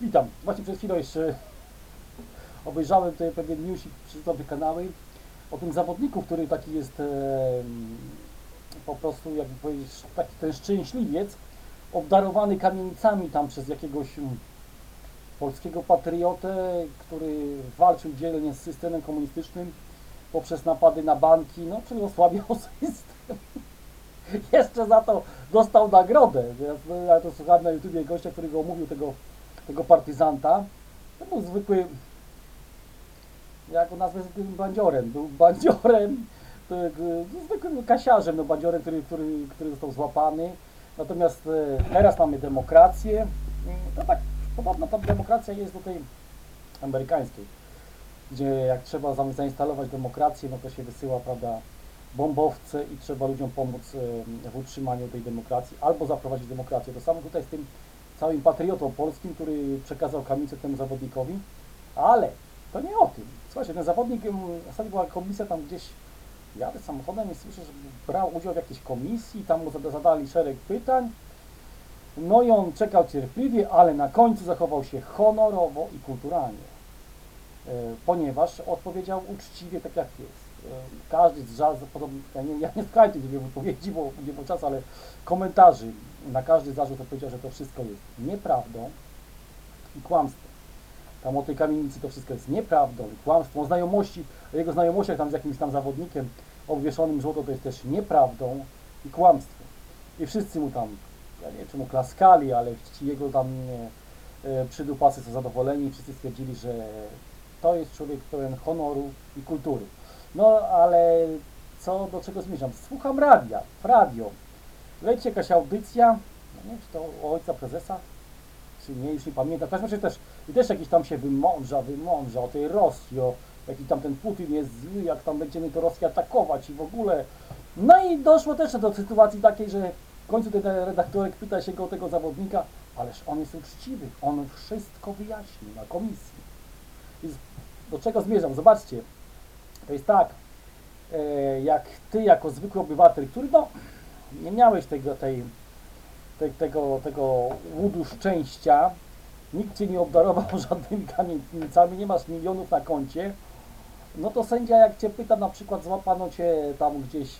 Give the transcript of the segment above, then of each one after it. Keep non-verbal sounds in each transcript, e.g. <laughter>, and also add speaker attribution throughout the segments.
Speaker 1: Witam. Właśnie przed chwilą jeszcze obejrzałem tutaj pewien newsik przez nowe kanały o tym zawodniku, który taki jest e, po prostu, jakby powiedzieć, taki ten szczęśliwiec, obdarowany kamienicami tam przez jakiegoś mm, polskiego patriotę, który walczył dzielnie z systemem komunistycznym poprzez napady na banki, no czyli osłabiał <laughs> system. Jeszcze za to dostał nagrodę. Ja, ja to słuchałem na YouTubie gościa, który go omówił, tego, tego partyzanta. To był zwykły, jak go nazwę, zwykłym bandziorem. Był bandziorem, e, no, zwykłym kasiarzem, no bandziorem, który, który, który został złapany. Natomiast e, teraz mamy demokrację. To tak, podobno ta demokracja jest do tej amerykańskiej, gdzie jak trzeba za- zainstalować demokrację, no to się wysyła, prawda, bombowce i trzeba ludziom pomóc e, w utrzymaniu tej demokracji albo zaprowadzić demokrację. To samo tutaj z tym całym patriotą polskim, który przekazał kamicę temu zawodnikowi, ale to nie o tym. Słuchajcie, ten zawodnik, ostatnio była komisja tam gdzieś, jadę samochodem i słyszę, że brał udział w jakiejś komisji, tam mu zada- zadali szereg pytań, no i on czekał cierpliwie, ale na końcu zachował się honorowo i kulturalnie, ponieważ odpowiedział uczciwie tak jak jest. E, Każdy z żal, podobnie, ja nie, ja nie słuchałem tych wypowiedzi, bo nie było czasu, ale komentarzy na każdy zarzut odpowiedział, że to wszystko jest nieprawdą i kłamstwem. Tam o tej kamienicy to wszystko jest nieprawdą i kłamstwem. O znajomości, o jego znajomościach tam z jakimś tam zawodnikiem obwieszonym złoto to jest też nieprawdą i kłamstwem. I wszyscy mu tam, ja nie wiem czy mu klaskali, ale ci jego tam e, e, przydupacy są zadowoleni wszyscy stwierdzili, że to jest człowiek pełen honoru i kultury. No ale co, do czego zmierzam? Słucham radia, w radio. Leci jakaś audycja, no nie wiem, czy to ojca prezesa, czy nie, już nie pamiętam. W każdym też, też jakiś tam się wymądrza, wymądrza o tej Rosji, o jaki tam ten Putin jest zły, jak tam będziemy to Rosję atakować i w ogóle. No i doszło też do sytuacji takiej, że w końcu ten redaktorek pyta się go o tego zawodnika, ależ on jest uczciwy, on wszystko wyjaśni na komisji. Do czego zmierzam? Zobaczcie, to jest tak, e, jak ty jako zwykły obywatel, który no, nie miałeś tego, tej, te, tego, tego łudu szczęścia, nikt cię nie obdarował <laughs> żadnymi kamienicami, nie masz milionów na koncie, no to sędzia jak cię pyta, na przykład złapano cię tam gdzieś,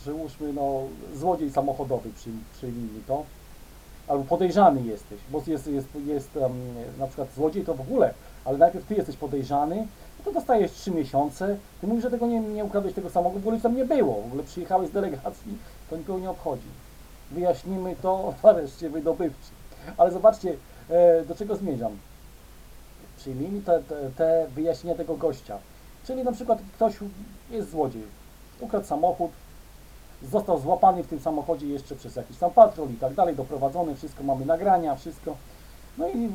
Speaker 1: przyłóżmy, no, złodziej samochodowy, przy, przyjmijmy to, albo podejrzany jesteś, bo jest, jest, jest em, na przykład złodziej to w ogóle, ale najpierw ty jesteś podejrzany, no to dostajesz 3 miesiące, ty mówisz, że tego nie, nie ukradłeś tego samochodu, w ogóle tam nie było, w ogóle przyjechałeś z delegacji, to nikogo nie obchodzi. Wyjaśnimy to <laughs> w areszcie wydobywczym. Ale zobaczcie, e, do czego zmierzam. Przyjmijmy te, te, te wyjaśnienia tego gościa. Czyli na przykład ktoś jest złodziej, ukradł samochód, został złapany w tym samochodzie jeszcze przez jakiś tam patrol i tak dalej, doprowadzony, wszystko mamy nagrania, wszystko. No i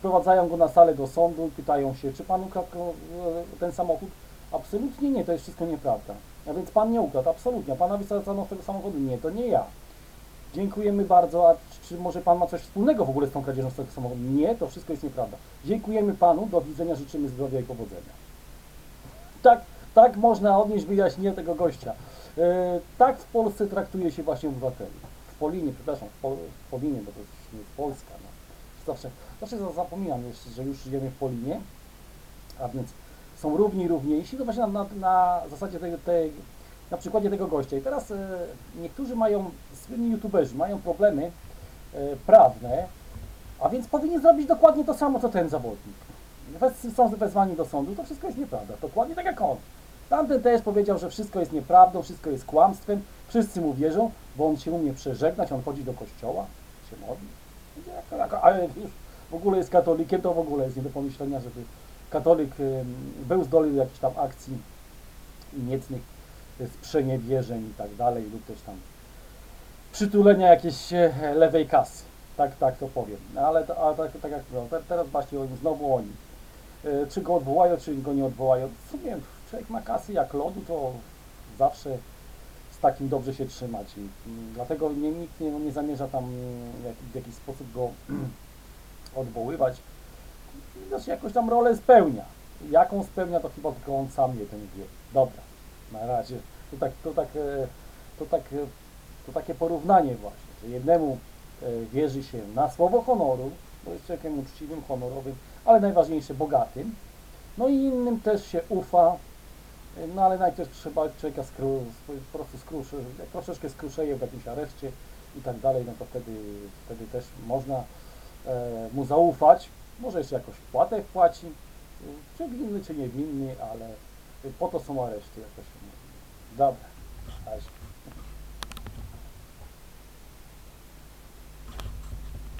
Speaker 1: wprowadzają go na salę do sądu i pytają się, czy pan ukradł e, ten samochód? Absolutnie nie, to jest wszystko nieprawda. A więc pan nie ukradł, absolutnie. Pana wysadzano z tego samochodu? Nie, to nie ja. Dziękujemy bardzo, a czy, może pan ma coś wspólnego w ogóle z tą kradzieżą z tego samochodu? Nie, to wszystko jest nieprawda. Dziękujemy panu, do widzenia, życzymy zdrowia i powodzenia. Tak, tak można odnieść wyjaśnienie tego gościa. E, tak w Polsce traktuje się właśnie obywateli. W Polinie, przepraszam, w, Pol, w Polinie, bo to jest Polska. No. Zawsze, zawsze za- zapominam jeszcze, że już żyjemy w Polinie, a więc są równi równiejsi. To właśnie na, na, na zasadzie tej, tej, na przykładzie tego gościa. I teraz e, niektórzy mają, słynni youtuberzy mają problemy e, prawne, a więc powinni zrobić dokładnie to samo, co ten zawodnik. Wez, są wezwani do sądu, to wszystko jest nieprawda. Dokładnie tak jak on. Tamten też powiedział, że wszystko jest nieprawdą, wszystko jest kłamstwem, wszyscy mu wierzą, bo on się umie przeżegnać, on chodzi do kościoła, się modli. Jak- jak- już w ogóle jest katolikiem, to w ogóle jest nie do pomyślenia, żeby katolik był zdolny do jakichś tam akcji niecnych, sprzeniewierzeń i tak dalej, lub też tam przytulenia jakiejś e, lewej kasy. Tak, tak to powiem. No, Ale, ale tak, tak jak no, te- teraz właśnie znowu oni. E, Czy go odwołają, czy go nie odwołają. W sumie człowiek ma kasy jak lodu, to zawsze takim dobrze się trzymać. Mm, dlatego nie, nikt nie, nie zamierza tam mm, jak, w jakiś sposób go odwoływać. Znaczy jakoś tam rolę spełnia. Jaką spełnia, to chyba tylko on sam jeden wie. Dobra, na razie. To tak, to tak, e, to tak, e, to takie porównanie właśnie, że jednemu e, wierzy się na słowo honoru, bo jest człowiekiem uczciwym, honorowym, ale najważniejsze bogatym. No i innym też się ufa, no ale najpierw trzeba człowieka skru, po prostu skruszy, troszeczkę skruszeje w jakimś areszcie i tak dalej, no to wtedy, wtedy też można e, mu zaufać. Może jeszcze jakoś płatę płaci, czy winny, czy niewinny, ale po to są areszty, jak to się mówi. Dobra, Aś.